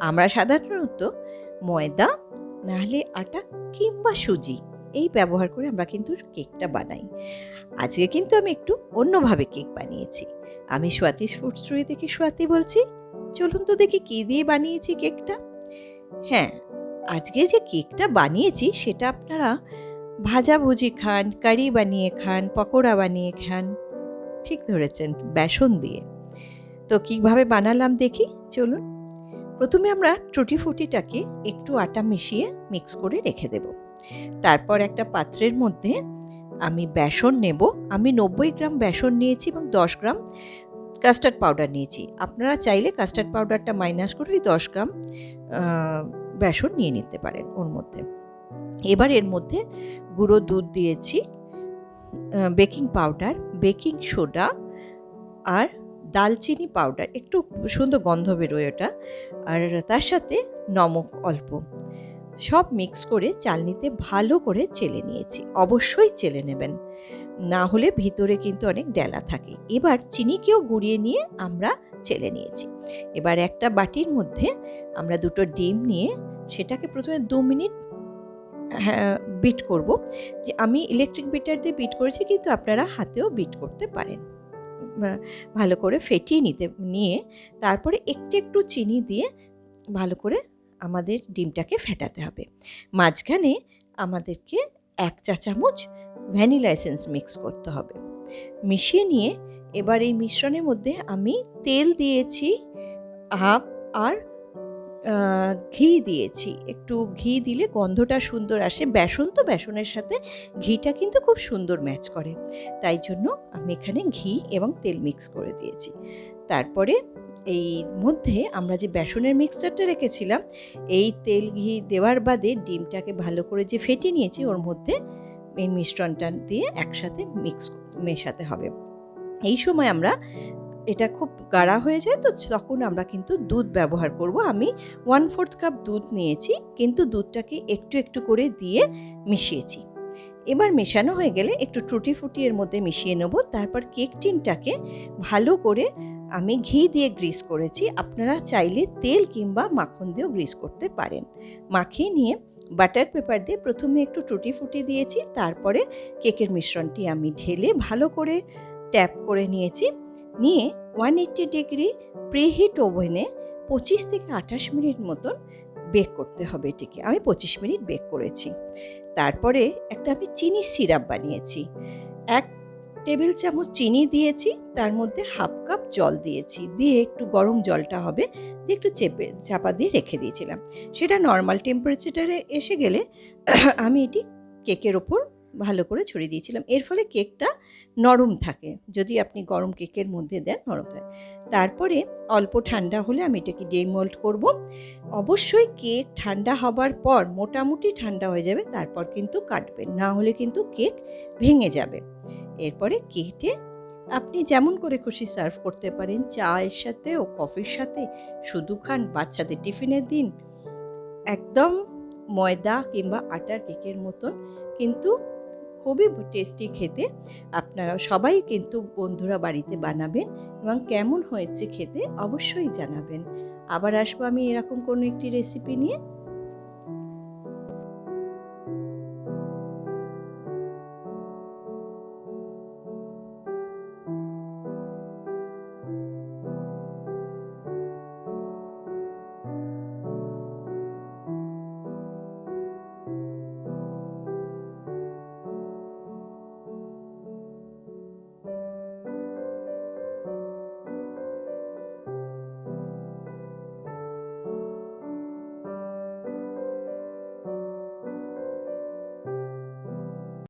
আমরা সাধারণত ময়দা, নাহলে আটা কিংবা সুজি এই ব্যবহার করে আমরা কিন্তু কেকটা বানাই। আজকে কিন্তু আমি একটু অন্যভাবে কেক বানিয়েছি। আমি সোয়াতি ফুড স্টোরি থেকে সোয়াতি বলছি। চলুন তো দেখি কী দিয়ে বানিয়েছি কেকটা। হ্যাঁ আজকে যে কেকটা বানিয়েছি সেটা আপনারা ভাজাভুজি খান, কারি বানিয়ে খান, পকোড়া বানিয়ে খান, ঠিক ধরেছেন, বেসন দিয়ে। তো কীভাবে বানালাম দেখি, চলুন। প্রথমে আমরা টুটি ফুটিটাকে একটু আটা মিশিয়ে মিক্স করে রেখে দেব। তারপর একটা পাত্রের মধ্যে আমি বেসন নেব। আমি নব্বই গ্রাম বেসন নিয়েছি এবং দশ গ্রাম কাস্টার্ড পাউডার নিয়েছি। আপনারা চাইলে কাস্টার্ড পাউডারটা মাইনাস করে ওই দশ গ্রাম বেসন নিয়ে নিতে পারেন ওর মধ্যে। এবার এর মধ্যে গুঁড়ো দুধ দিয়েছি বেকিং পাউডার বেকিং সোডা আর দালচিনি পাউডার একটু সুন্দর গন্ধ বেরোয় ওটা। আর তার সাথে নমক অল্প। সব মিক্স করে চালনিতে ভালো করে চেলে নিয়েছি। অবশ্যই চেলে নেবেন। না হলে ভিতরে কিন্তু অনেক ডেলা থাকে। এবার চিনিকেও গুঁড়িয়ে নিয়ে আমরা চেলে নিয়েছি। এবার একটা বাটির মধ্যে আমরা দুটো ডিম নিয়ে সেটাকে প্রথমে দু মিনিট হ্যাঁ বিট করব। যে আমি ইলেকট্রিক বিটার দিয়ে বিট করেছি, কিন্তু আপনারা হাতেও বিট করতে পারেন। ভালো করে ফেটিয়ে নিতে, নিয়ে তারপরে একটু একটু চিনি দিয়ে ভালো করে আমাদের ডিমটাকে ফেটাতে হবে। মাঝখানে আমাদেরকে এক চা চামচ ভ্যানিলা এসেন্স মিক্স করতে হবে। মিশিয়ে নিয়ে এবার এই মিশ্রণের মধ্যে আমি তেল দিয়েছি হাফ আর ঘি দিয়েছি। একটু ঘি দিলে গন্ধটা সুন্দর আসে। বেসন তো বেসনের সাথে ঘিটা কিন্তু খুব সুন্দর ম্যাচ করে। তাই জন্য আমি এখানে ঘি এবং তেল মিক্স করে দিয়েছি। তারপরে এই মধ্যে আমরা যে বেসনের মিক্সচারটা রেখেছিলাম, এই তেল ঘি দেওয়ার বাদে ডিমটাকে ভালো করে যে ফেটে নিয়েছি, ওর মধ্যে এই মিশ্রণটা দিয়ে একসাথে মিক্স মেশাতে হবে। এই সময় আমরা এটা খুব গাঢ়া হয়ে যায়, তো তখন আমরা কিন্তু দুধ ব্যবহার করব। আমি ওয়ান ফোর্থ কাপ দুধ নিয়েছি, কিন্তু দুধটাকে একটু একটু করে দিয়ে মিশিয়েছি। এবার মেশানো হয়ে গেলে একটু টুটি ফুটি এর মধ্যে মিশিয়ে নেব। তারপর কেক টিনটাকে ভালো করে আমি ঘি দিয়ে গ্রিস করেছি। আপনারা চাইলে তেল কিংবা মাখন দিয়েও গ্রিস করতে পারেন। মাখিয়ে নিয়ে বাটার পেপার দিয়ে প্রথমে একটু টুটি ফুটি দিয়েছি, তারপরে কেকের মিশ্রণটি আমি ঢেলে ভালো করে ট্যাপ করে নিয়েছি। নিয়ে ওয়ান এইট্টি ডিগ্রি প্রিহিট ওভেনে পঁচিশ থেকে আঠাশ মিনিট মতন বেক করতে হবে এটিকে। আমি পঁচিশ মিনিট বেক করেছি। তারপরে একটা আমি চিনি সিরাপ বানিয়েছি। এক টেবিল চামচ চিনি দিয়েছি, তার মধ্যে হাফ কাপ জল দিয়েছি। দিয়ে একটু গরম জলটা হবে, দিয়ে একটু চেপে, চাপা দিয়ে রেখে দিয়েছিলাম। সেটা নর্মাল টেম্পারেচারে এসে গেলে আমি এটি কেকের ওপর ভালো করে ছড়িয়ে দিয়েছিলাম। এর ফলে কেকটা নরম থাকে, যদি আপনি গরম কেকের মধ্যে দেন নরম থাকে। তারপরে অল্প ঠান্ডা হলে আমি এটাকে ডেমোল্ড করব। অবশ্যই কেক ঠান্ডা হবার পর মোটামুটি ঠান্ডা হয়ে যাবে, তারপর কিন্তু কাটবেন। না হলে কিন্তু কেক ভেঙে যাবে। এরপরে কেটে আপনি যেমন করে খুশি সার্ভ করতে পারেন, চায়ের সাথে ও কফির সাথে, শুধু খান বাচ্চাদের টিফিনের দিন। একদম ময়দা কিংবা আটার কেকের মতন, কিন্তু খুবই টেস্টি খেতে। আপনারা সবাই কিন্তু বন্ধুরা বাড়িতে বানাবেন এবং কেমন হয়েছে খেতে অবশ্যই জানাবেন। আবার আসব আমি এরকম কোনো একটি রেসিপি নিয়ে।